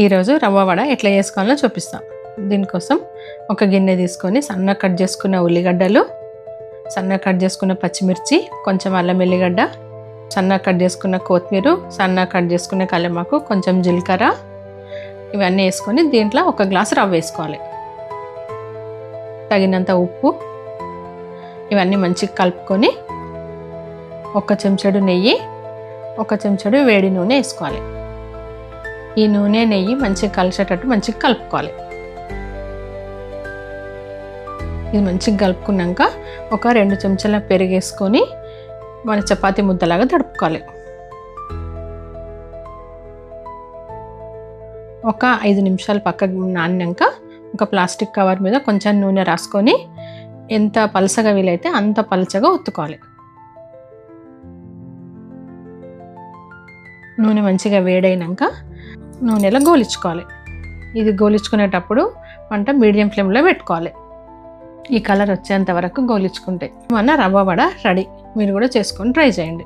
ఈరోజు రవ్వ వడ ఎట్లా చేసుకోవాలో చూపిస్తాం. దీనికోసం ఒక గిన్నె తీసుకొని సన్న కట్ చేసుకున్న ఉల్లిగడ్డలు సన్న కట్ చేసుకున్న పచ్చిమిర్చి కొంచెం అల్లం ఎల్లిగడ్డ సన్న కట్ చేసుకున్న కొత్తిమీర సన్న కట్ చేసుకున్న కల్లెమాకు కొంచెం జీలకర్ర ఇవన్నీ వేసుకొని దీంట్లో ఒక గ్లాసు రవ్వ వేసుకోవాలి. తగినంత ఉప్పు ఇవన్నీ మంచిగా కలుపుకొని ఒక చెంచాడు నెయ్యి ఒక చెంచాడు వేడి నూనె వేసుకోవాలి. ఈ నూనె నెయ్యి మంచిగా కలిసేటట్టు మంచిగా కలుపుకోవాలి. ఇది మంచిగా కలుపుకున్నాక ఒక రెండు చెంచాల పెరిగేసుకొని మన చపాతి ముద్దలాగా తడుపుకోవాలి. ఒక ఐదు నిమిషాలు పక్కకు నానినాక ఒక ప్లాస్టిక్ కవర్ మీద కొంచెం నూనె రాసుకొని ఎంత పలసగా వీలైతే అంత పలచగా ఒత్తుకోవాలి. నూనె మంచిగా వేడైనాక నూనెలో గోలించుకోవాలి. ఇది గోలించుకునేటప్పుడు మంట మీడియం ఫ్లేమ్లో పెట్టుకోవాలి. ఈ కలర్ వచ్చేంత వరకు గోలించుకుంటే మన రవ్వ వడ రెడీ. మీరు కూడా చేసుకొని ట్రై చేయండి.